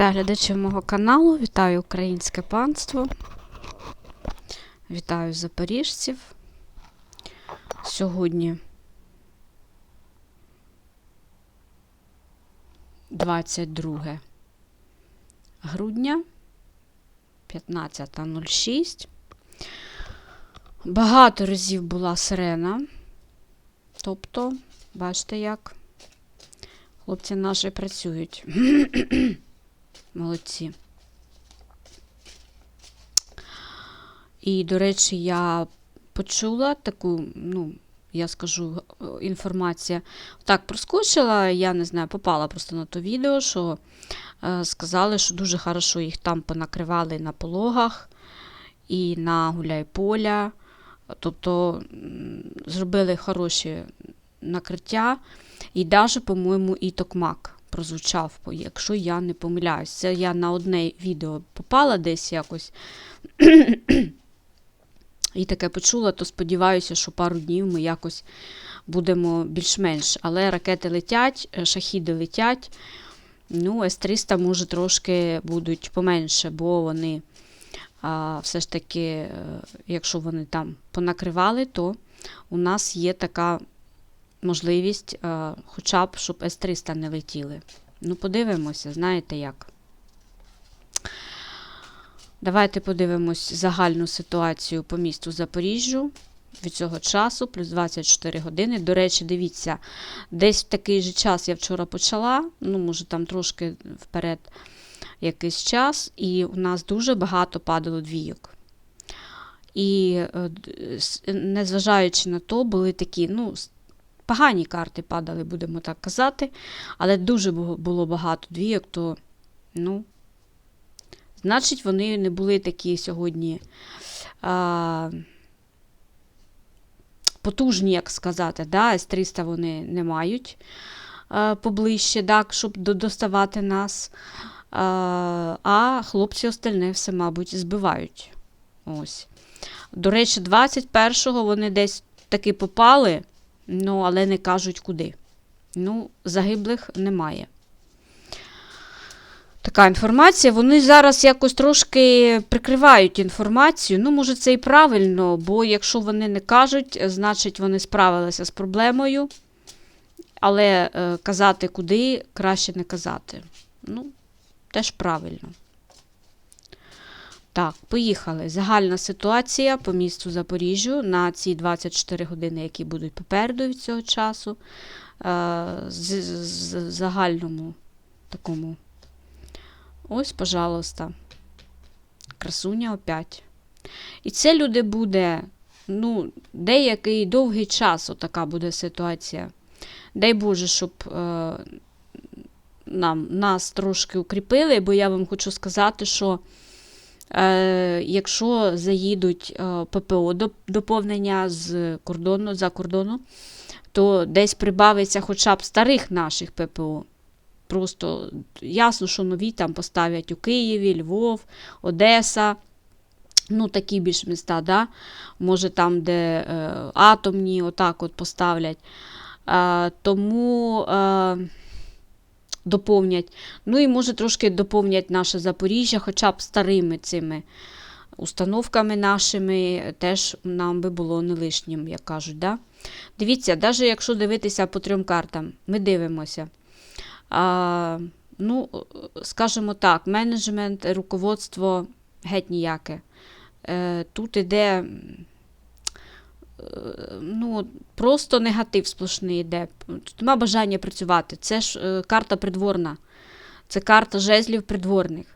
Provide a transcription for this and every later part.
Вітаю глядачів мого каналу, вітаю українське панство, вітаю запоріжців. Сьогодні 22 грудня 15.06. Багато разів була сирена. Тобто, бачите, як хлопці наші працюють. Молодці. І, до речі, я почула таку, ну, я скажу, інформація. Так, проскочила, я не знаю, попала просто на то відео, що е, сказали, що дуже хорошо їх там понакривали на пологах і на гуляй-поля. Тобто зробили хороші накриття. І навіть, по-моєму, і токмак прозвучав, якщо я не помиляюсь. Це я на одне відео попала десь якось. І таке почула, то сподіваюся, що пару днів ми якось будемо більш-менш. Але ракети летять, е, шахіди летять. Ну, С-300 може трошки будуть поменше, бо вони а, все ж таки, е, якщо вони там понакривали, то у нас є така можливість, е, хоча б, щоб С-300 не летіли. Ну, подивимося, знаєте як. Давайте подивимось загальну ситуацію по місту Запоріжжю від цього часу, плюс 24 години. До речі, дивіться, десь в такий же час я вчора почала, ну, може, там трошки вперед якийсь час, і у нас дуже багато падало двійок. І е, незважаючи на то, були такі, ну, погані карти падали, будемо так казати, але дуже було багато двійок, то, ну, значить, вони не були такі сьогодні а, потужні, як сказати. Да? С-300 вони не мають а, поближче, так, щоб доставати нас. А, а хлопці остальне все, мабуть, збивають. Ось. До речі, 21-го вони десь таки попали, ну, але не кажуть куди. Ну, загиблих немає. Така інформація. Вони зараз якось трошки прикривають інформацію. Ну, може, це і правильно, бо якщо вони не кажуть, значить вони справилися з проблемою. Але е, казати куди краще не казати. Ну, теж правильно. Так, поїхали. Загальна ситуація по місту Запоріжжю на ці 24 години, які будуть попереду від цього часу. Е, з, з, загальному такому. Ось, пожалуйста. Красуня опять. І це люди буде, ну, деякий довгий час отака буде ситуація. Дай Боже, щоб е, нам, нас трошки укріпили, бо я вам хочу сказати, що якщо заїдуть е, ППО доповнення з кордону, за кордону, то десь прибавиться хоча б старих наших ППО. Просто ясно, що нові там поставлять у Києві, Львов, Одеса. Ну, такі більш міста, да? може там, де е, атомні, отак от поставлять. Е, тому е, доповнять. Ну і може трошки доповнять наше Запоріжжя, хоча б старими цими установками нашими, теж нам би було не лишнім, як кажуть. Да? Дивіться, навіть якщо дивитися по трьом картам, ми дивимося. А, ну, скажімо так, менеджмент, руководство геть ніяке. Е, тут іде ну, просто негатив сплошний йде. Нема бажання працювати. Це ж е, карта придворна, це карта жезлів придворних.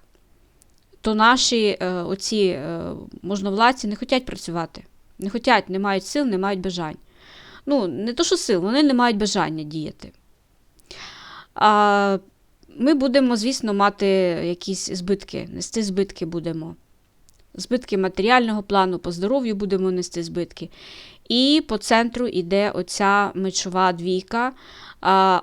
То наші е, оці е, можновладці не хочуть працювати. Не хочуть, не мають сил, не мають бажань. Ну, не то, що сил, вони не мають бажання діяти. А ми будемо, звісно, мати якісь збитки, нести збитки будемо. Збитки матеріального плану, по здоров'ю будемо нести збитки. І по центру йде оця мечова двійка,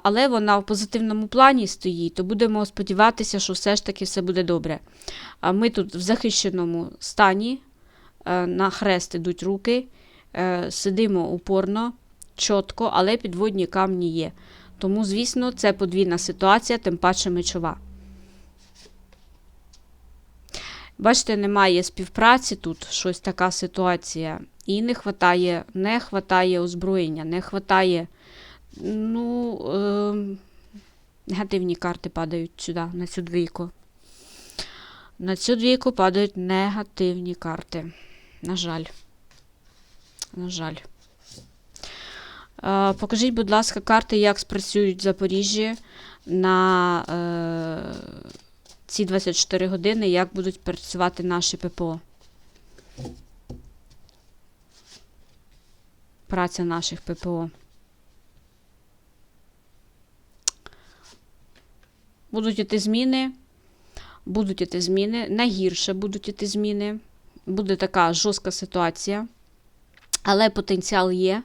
але вона в позитивному плані стоїть, то будемо сподіватися, що все ж таки все буде добре. Ми тут в захищеному стані, е, на хрест ідуть руки, е, сидимо упорно, чітко, але підводні камні є. Тому, звісно, це подвійна ситуація, тим паче мечова. Бачите, немає співпраці тут, щось така ситуація. І не хватає, не хватає озброєння, не хватає. Ну, е, негативні карти падають сюди, на цю двійку. На цю двійку падають негативні карти. На жаль. На жаль. Е, покажіть, будь ласка, карти, як спрацюють в Запоріжжі на е, ці 24 години, як будуть працювати наші ППО. Праця наших ППО. Будуть іти зміни. Будуть іти зміни. Найгірше будуть іти зміни. Буде така жорстка ситуація. Але потенціал є.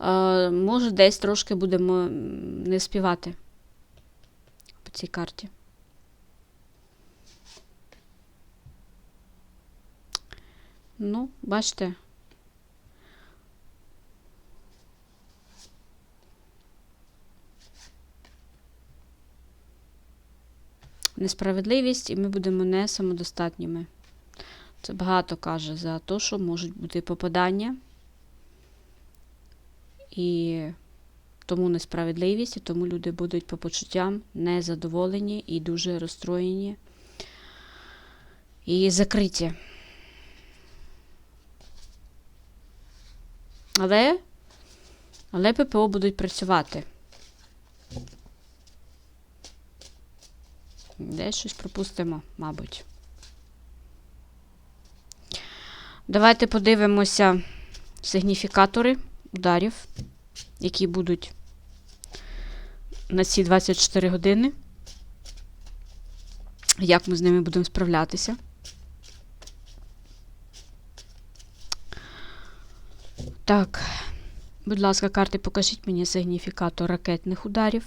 Е, може, десь трошки будемо не співати по цій карті. Ну, бачите. Несправедливість, і ми будемо не самодостатніми. Це багато каже за те, що можуть бути попадання. І тому несправедливість, і тому люди будуть по почуттям незадоволені і дуже розстроєні і закриті. Але, але ППО будуть працювати. Десь щось пропустимо, мабуть. Давайте подивимося сигніфікатори ударів, які будуть на ці 24 години. Як ми з ними будемо справлятися? Так, будь ласка, карти, покажіть мені сигніфікатор ракетних ударів.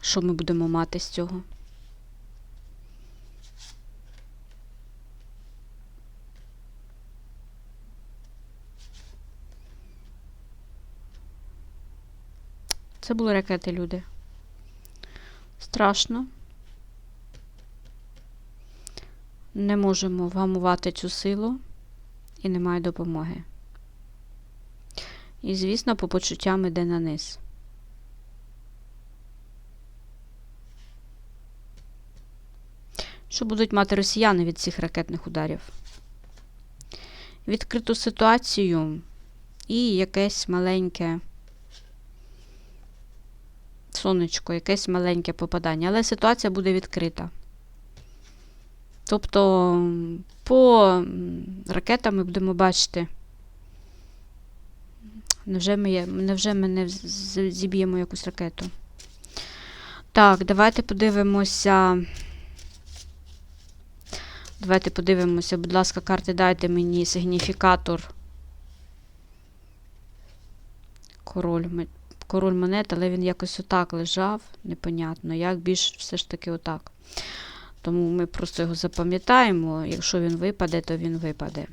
Що ми будемо мати з цього? Це були ракети, люди. Страшно. Не можемо вгамувати цю силу і немає допомоги. І, звісно, по почуттям іде на низ. Що будуть мати росіяни від цих ракетних ударів? Відкриту ситуацію і якесь маленьке сонечко, якесь маленьке попадання, але ситуація буде відкрита. Тобто по ракетам ми будемо бачити. Невже ми, невже ми не зіб'ємо якусь ракету? Так, давайте подивимося. Давайте подивимося, будь ласка, карти дайте мені сигніфікатор. Король, король монет, але він якось отак лежав, непонятно. Як більш все ж таки отак. Тому ми просто його запам'ятаємо. Якщо він випаде, то він випаде.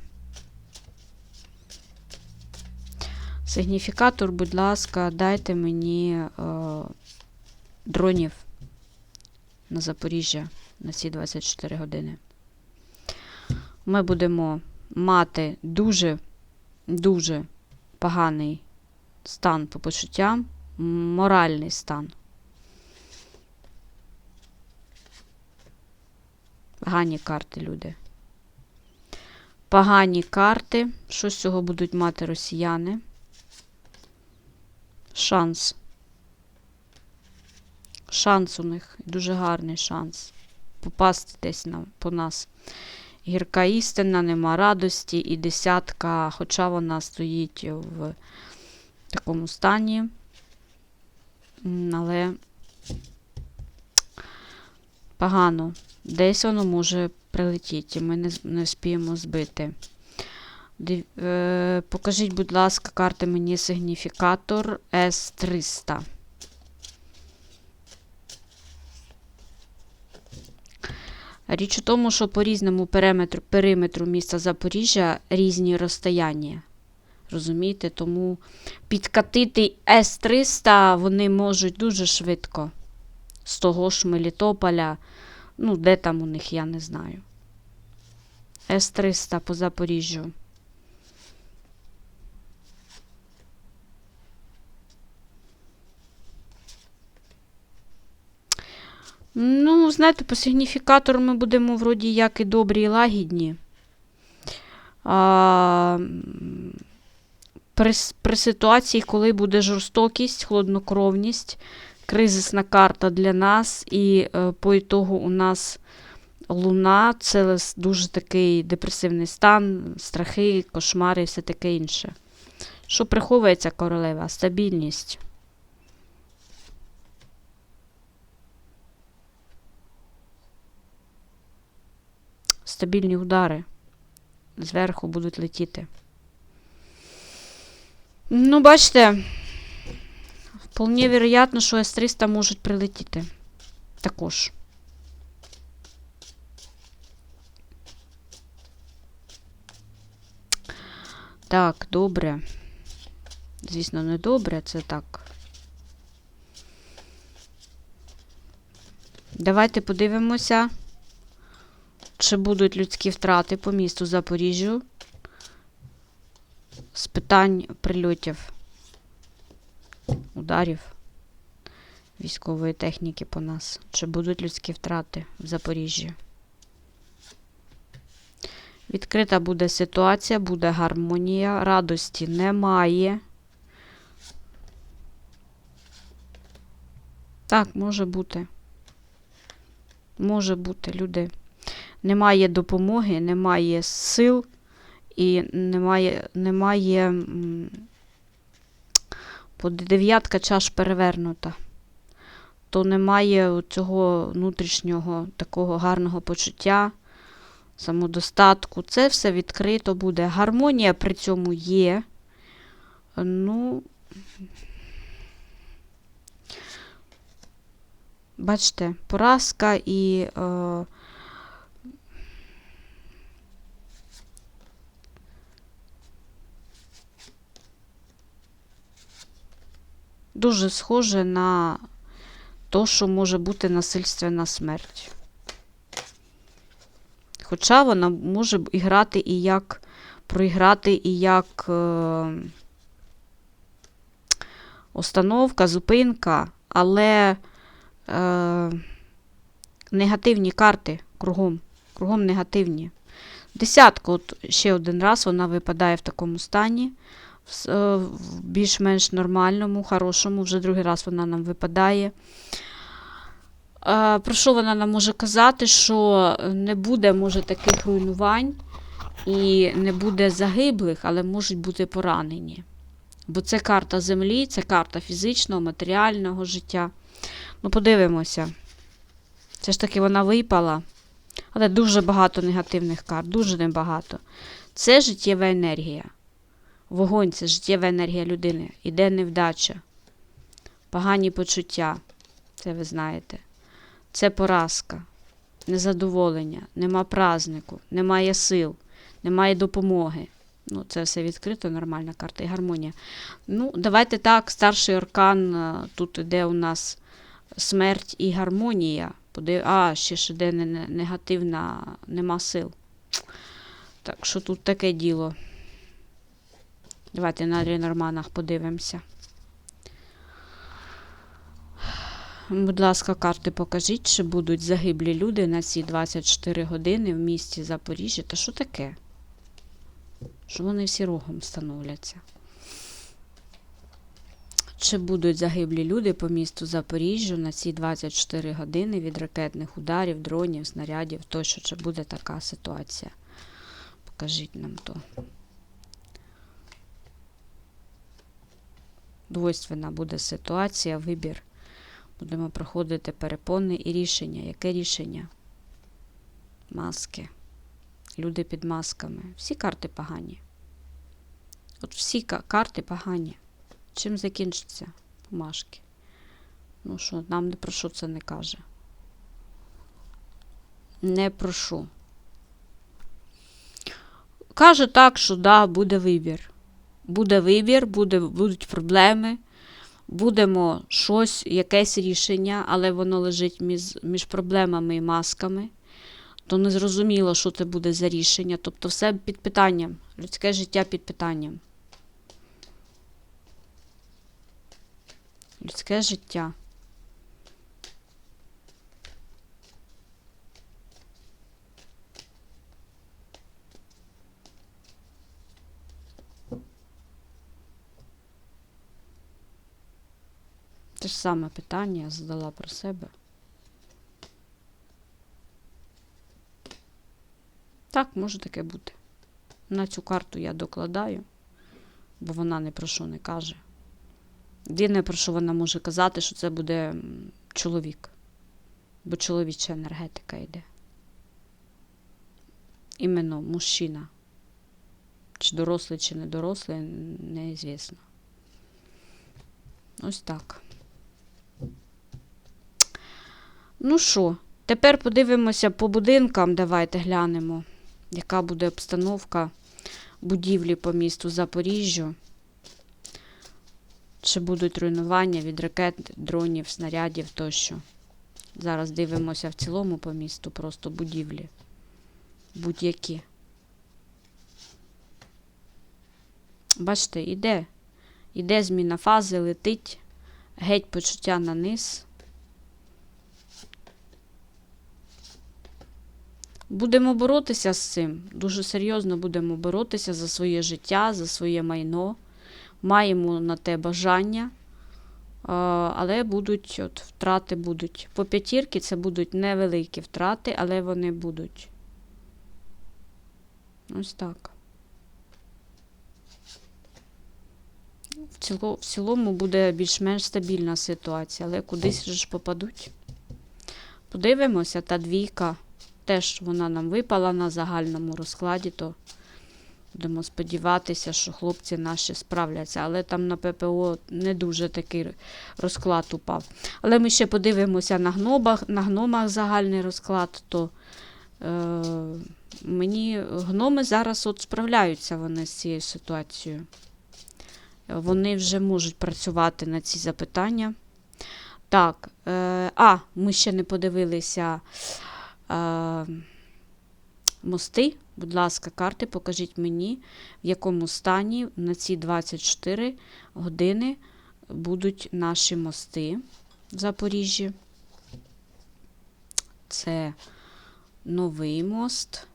Сигніфікатор, будь ласка, дайте мені е, дронів на Запоріжжя на ці 24 години. Ми будемо мати дуже, дуже поганий стан по почуттям, моральний стан. Погані карти, люди. Погані карти. Що з цього будуть мати росіяни? Шанс. Шанс у них. Дуже гарний шанс. Попасти десь на, по нас. Гірка істина, нема радості і десятка, хоча вона стоїть в такому стані. Але погано. Десь воно може прилетіти, ми не, не вспіємо збити. Див- е, покажіть, будь ласка, карти мені сигніфікатор С300. Річ у тому, що по різному периметру, периметру міста Запоріжжя різні розстояння. Розумієте? Тому підкатити С-300 вони можуть дуже швидко. З того ж Мелітополя. Ну, де там у них, я не знаю. С-300 по Запоріжжю. Ну, знаєте, по сигніфікатору ми будемо вроді як і добрі, і лагідні. А, при, при ситуації, коли буде жорстокість, хладнокровність, кризисна карта для нас, і е, по ітогу у нас луна це дуже такий депресивний стан, страхи, кошмари і все таке інше. Що приховується королева? Стабільність. Стабільні удари. Зверху будуть летіти. Ну, бачите, вполне вероятно, що С-300 можуть прилетіти. Також. Так, добре. Звісно, не добре, це так. Давайте подивимося, чи будуть людські втрати по місту Запоріжжю з питань прильотів, ударів військової техніки по нас. Чи будуть людські втрати в Запоріжжі? Відкрита буде ситуація, буде гармонія, радості немає. Так, може бути. Може бути, люди. Немає допомоги, немає сил і немає, немає по дев'ятка чаш перевернута. То немає цього внутрішнього такого гарного почуття, самодостатку. Це все відкрито буде. Гармонія при цьому є. Ну, бачите, поразка і. Е, дуже схоже на то, що може бути насильственна смерть. Хоча вона може грати і як проіграти, і як е, установка, зупинка, але е, негативні карти кругом. Кругом негативні. Десятка, от ще один раз вона випадає в такому стані, е, в більш-менш нормальному, хорошому. Вже другий раз вона нам випадає. Е, Про що вона нам може казати? Що не буде, може, таких руйнувань і не буде загиблих, але можуть бути поранені. Бо це карта землі, це карта фізичного, матеріального життя. Ну, подивимося. Все ж таки вона випала. Але дуже багато негативних карт, дуже небагато. Це життєва енергія. Вогонь це життєва енергія людини. Іде невдача, погані почуття. Це ви знаєте. Це поразка, незадоволення, нема празнику, немає сил, немає допомоги. Ну, це все відкрито, нормальна карта і гармонія. Ну, давайте так, старший аркан, е, тут іде у нас смерть і гармонія. А, ще ж іде не- не- негативна, нема сил. Так що тут таке діло. Давайте на Ленорманах подивимося. Будь ласка, карти покажіть, чи будуть загиблі люди на ці 24 години в місті Запоріжжя. Та що таке? Що вони всі рогом становляться? Чи будуть загиблі люди по місту Запоріжжю на ці 24 години від ракетних ударів, дронів, снарядів тощо, чи буде така ситуація? Покажіть нам то. Двойственна буде ситуація, вибір. Будемо проходити перепони і рішення. Яке рішення? Маски. Люди під масками. Всі карти погані. От всі карти погані. Чим закінчиться бумажки? Ну що, нам не про що це не каже. Не прошу. Каже так, що да, буде вибір. Буде вибір, буде, будуть проблеми. будемо щось, якесь рішення, але воно лежить між, між проблемами і масками, то не зрозуміло, що це буде за рішення. Тобто все під питанням, людське життя під питанням. Людське життя. Ж саме питання я задала про себе. Так, може таке бути. На цю карту я докладаю, бо вона ні про що не каже. Єдине, про що вона може казати, що це буде чоловік. Бо чоловіча енергетика йде. Іменно мужчина. Чи дорослий, чи не дорослий, неізвісно. Ось так. Ну що, тепер подивимося по будинкам. Давайте глянемо, яка буде обстановка будівлі по місту Запоріжжю. Чи будуть руйнування від ракет, дронів, снарядів тощо. Зараз дивимося в цілому по місту, просто будівлі. Будь-які. Бачите, іде. Іде зміна фази, летить, геть почуття на низ. Будемо боротися з цим. Дуже серйозно будемо боротися за своє життя, за своє майно. Маємо на те бажання, але будуть от, втрати будуть. По п'ятірки це будуть невеликі втрати, але вони будуть. Ось так. В, ціло, в цілому буде більш-менш стабільна ситуація, але кудись ж попадуть. Подивимося, та двійка теж вона нам випала на загальному розкладі, то будемо сподіватися, що хлопці наші справляться. Але там на ППО не дуже такий розклад упав. Але ми ще подивимося на гномах, на гномах загальний розклад, то е, мені гноми зараз от справляються вони з цією ситуацією. Вони вже можуть працювати на ці запитання. Так, е, а, ми ще не подивилися мости. Будь ласка, карти, покажіть мені, в якому стані на ці 24 години будуть наші мости в Запоріжжі. Це новий мост.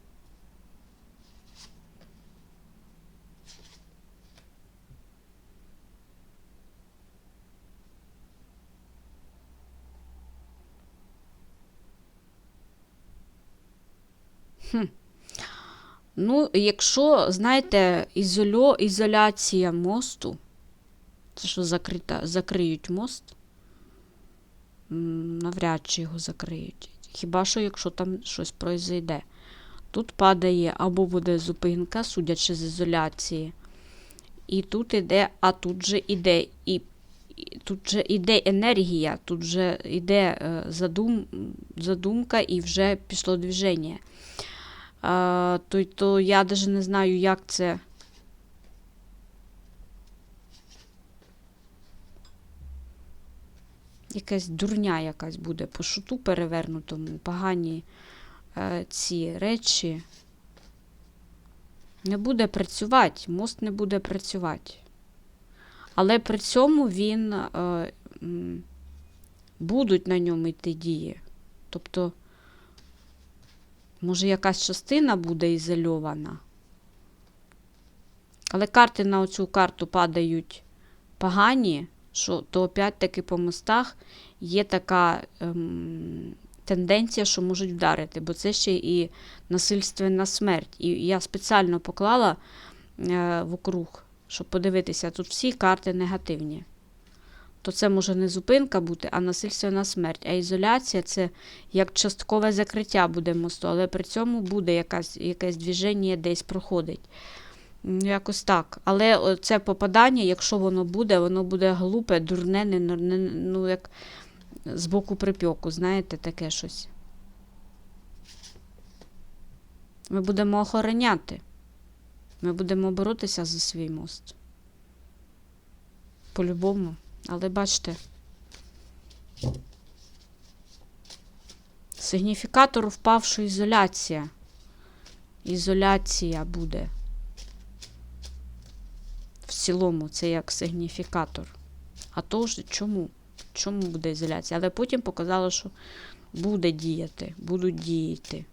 Ну, якщо, знаєте, ізольо, ізоляція мосту, це що закрита, закриють мост, навряд чи його закриють. Хіба що, якщо там щось произойде. Тут падає або буде зупинка, судячи з ізоляції. І тут іде, а тут же іде, і, і тут же іде енергія, тут же іде е, задум, задумка і вже пішло движення. А, то, то я навіть не знаю, як це. Якась дурня якась буде по шуту перевернутому, погані е, ці речі. Не буде працювати, мост не буде працювати. Але при цьому він е, будуть на ньому йти дії. Тобто. Може, якась частина буде ізольована. Але карти на оцю карту падають погані, що то опять-таки по мостах є така ем, тенденція, що можуть вдарити, бо це ще і насильственна смерть. І я спеціально поклала е, вокруг, щоб подивитися, тут всі карти негативні то це може не зупинка бути, а насильственна смерть. А ізоляція це як часткове закриття буде мосту, але при цьому буде якась, якесь движення десь проходить. Якось так. Але це попадання, якщо воно буде, воно буде глупе, дурне, не, не, ну як з боку припьоку, знаєте, таке щось. Ми будемо охороняти. Ми будемо боротися за свій мост. По-любому. Але бачите, сигніфікатор впав, що ізоляція. Ізоляція буде. В цілому, це як сигніфікатор. А то ж чому? Чому буде ізоляція? Але потім показало, що буде діяти, будуть діяти.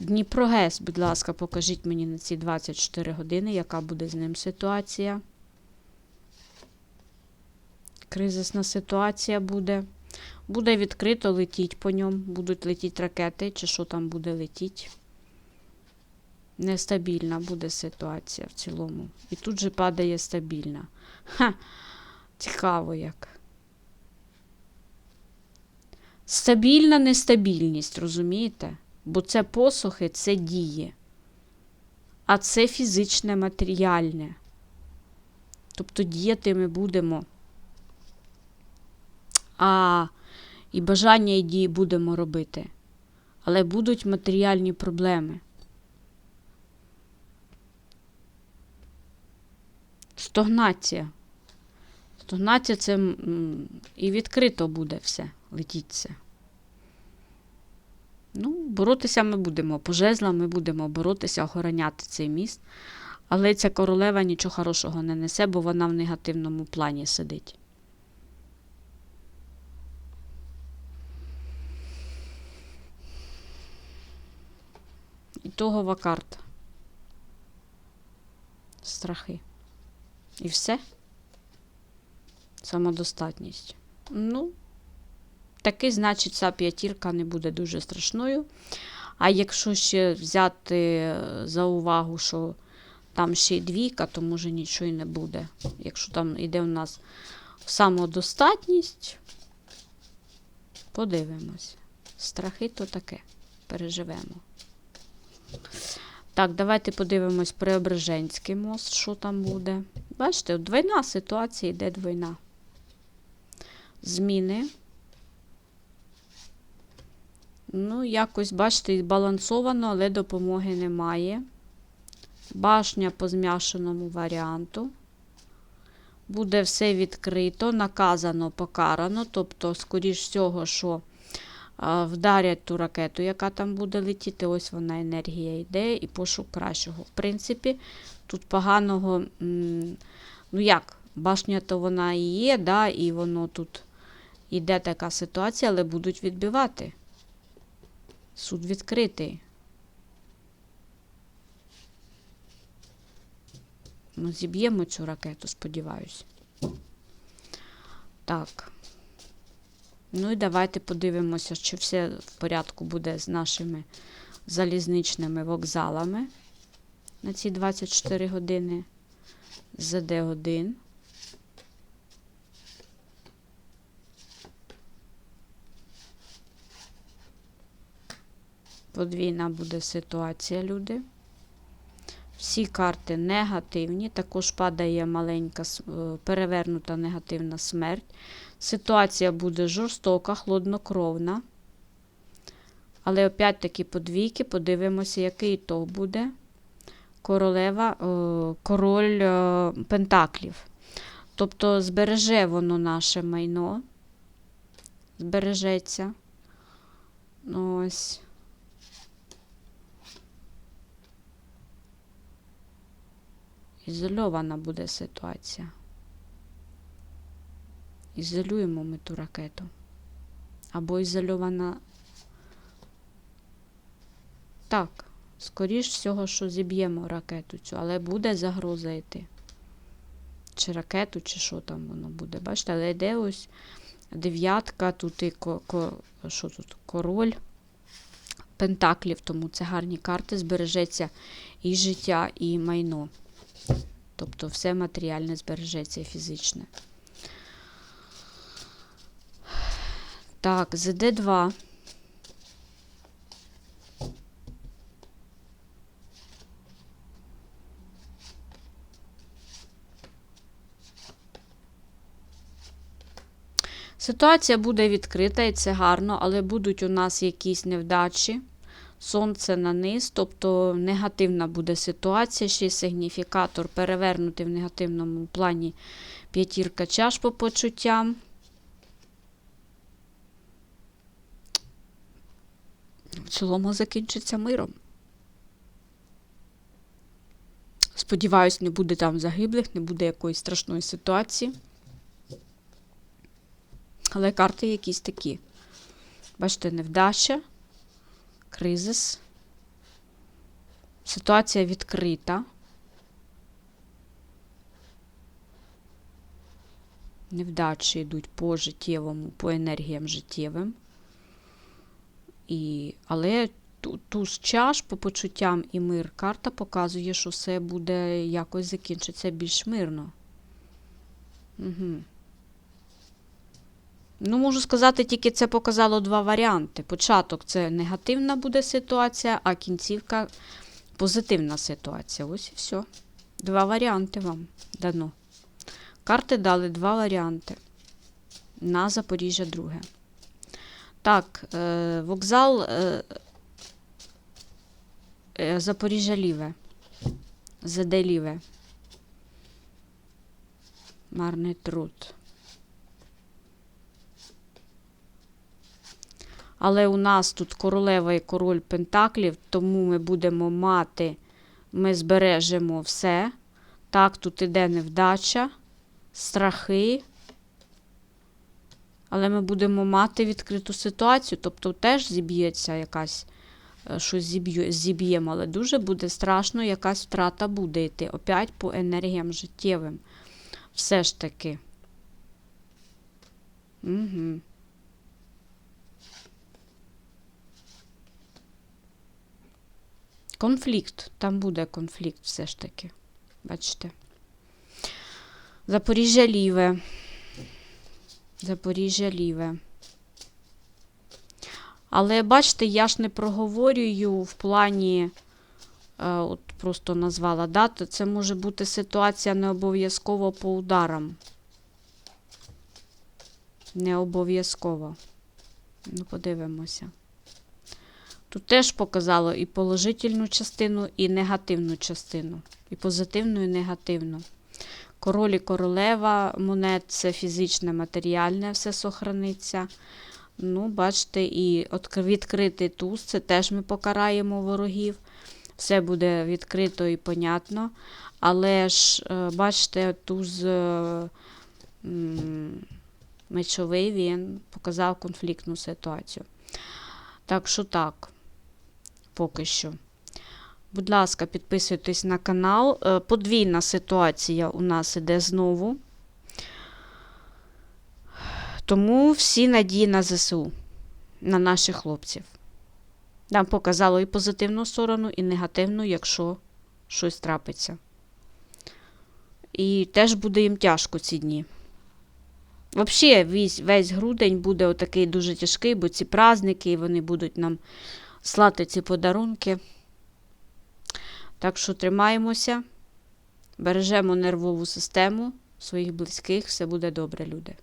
Дніпро ГЕС, будь ласка, покажіть мені на ці 24 години, яка буде з ним ситуація. Кризисна ситуація буде. Буде відкрито летіть по ньому, будуть летіти ракети, чи що там буде летіти. Нестабільна буде ситуація в цілому. І тут же падає стабільна. Ха, цікаво як. Стабільна нестабільність, розумієте? Бо це посухи, це діє. А це фізичне матеріальне. Тобто діяти ми будемо. А і бажання і дії будемо робити. Але будуть матеріальні проблеми. Стогнація. Стогнація це і відкрито буде все, летіться. Ну, боротися ми будемо. По жезлам ми будемо боротися, охороняти цей міст. Але ця королева нічого хорошого не несе, бо вона в негативному плані сидить. Ітогова карта. Страхи. І все. Самодостатність. Ну, таки, значить, ця п'ятірка не буде дуже страшною. А якщо ще взяти е, за увагу, що там ще й двійка, то може нічого і не буде. Якщо там йде у нас самодостатність, подивимось. Страхи то таке. Переживемо. Так, давайте подивимось Преображенський мост, що там буде. Бачите, двойна ситуація йде двойна. Зміни. Ну, якось, бачите, збалансовано, але допомоги немає. Башня по зм'яшеному варіанту. Буде все відкрито, наказано, покарано. Тобто, скоріш всього, що вдарять ту ракету, яка там буде летіти. Ось вона енергія йде і пошук кращого. В принципі, тут поганого, ну як, башня то вона і є, да, і воно тут іде така ситуація, але будуть відбивати. Суд відкритий. Ми зіб'ємо цю ракету, сподіваюся. Так. Ну і давайте подивимося, чи все в порядку буде з нашими залізничними вокзалами на ці 24 години. ЗД1. Подвійна буде ситуація, люди. Всі карти негативні, також падає маленька е, перевернута негативна смерть. Ситуація буде жорстока, хладнокровна. Але опять-таки подвійки, подивимося, який то буде. Королева, е, король е, Пентаклів. Тобто збереже воно наше майно. Збережеться. Ось. Ізольована буде ситуація. Ізолюємо ми ту ракету. Або ізольована. Так, скоріш всього, що зіб'ємо ракету цю, але буде загроза йти. Чи ракету, чи що там воно буде. Бачите, але йде ось дев'ятка, тут і ко, ко, що тут? король пентаклів, тому це гарні карти, збережеться і життя, і майно. Тобто все матеріальне збережеться фізичне. Так, ЗД2. Ситуація буде відкрита і це гарно, але будуть у нас якісь невдачі. Сонце на низ, тобто негативна буде ситуація, ще й сигніфікатор перевернутий в негативному плані П'ятірка чаш по почуттям. В цілому закінчиться миром. Сподіваюсь, не буде там загиблих, не буде якоїсь страшної ситуації. Але карти якісь такі. Бачите, невдача, кризис. Ситуація відкрита. Невдачі йдуть по життєвому, по енергіям життєвим. І, але ту- туз чаш по почуттям і мир карта показує, що все буде якось закінчиться більш мирно. Угу. Ну, можу сказати, тільки це показало два варіанти. Початок це негативна буде ситуація, а кінцівка позитивна ситуація. Ось і все. Два варіанти вам дано. Карти дали два варіанти. На Запоріжжя друге. Так, е, вокзал е, е, Запоріжжя ліве. ЗД ліве. Марний труд. Але у нас тут королева і король Пентаклів, тому ми будемо мати, ми збережемо все. Так, тут іде невдача, страхи. Але ми будемо мати відкриту ситуацію, тобто теж зіб'ється якась, е, щось зіб'є- зіб'ємо, але дуже буде страшно, якась втрата буде йти. Опять по енергіям життєвим. Все ж таки. Угу. Конфлікт. Там буде конфлікт все ж таки. Бачите. Запоріжжя ліве. Запоріжжя ліве. Але бачите, я ж не проговорюю в плані, е, от просто назвала дату. Це може бути ситуація не обов'язково по ударам. Не обов'язково. Ну, подивимося. Тут теж показало і положительну частину, і негативну частину. І позитивну, і негативну. Король і королева монет це фізичне, матеріальне, все сохраниться. Ну, бачите, і відкритий туз, це теж ми покараємо ворогів. Все буде відкрито і понятно. Але ж, е, бачите, туз е, мечовий він показав конфліктну ситуацію. Так що так, поки що. Будь ласка, підписуйтесь на канал. Е, Подвійна ситуація у нас іде знову. Тому всі надії на ЗСУ, на наших хлопців. Нам показало і позитивну сторону, і негативну, якщо щось трапиться. І теж буде їм тяжко ці дні. Взагалі, весь, весь грудень буде отакий дуже тяжкий, бо ці праздники, вони будуть нам слати ці подарунки. Так що тримаємося, бережемо нервову систему своїх близьких, все буде добре, люди.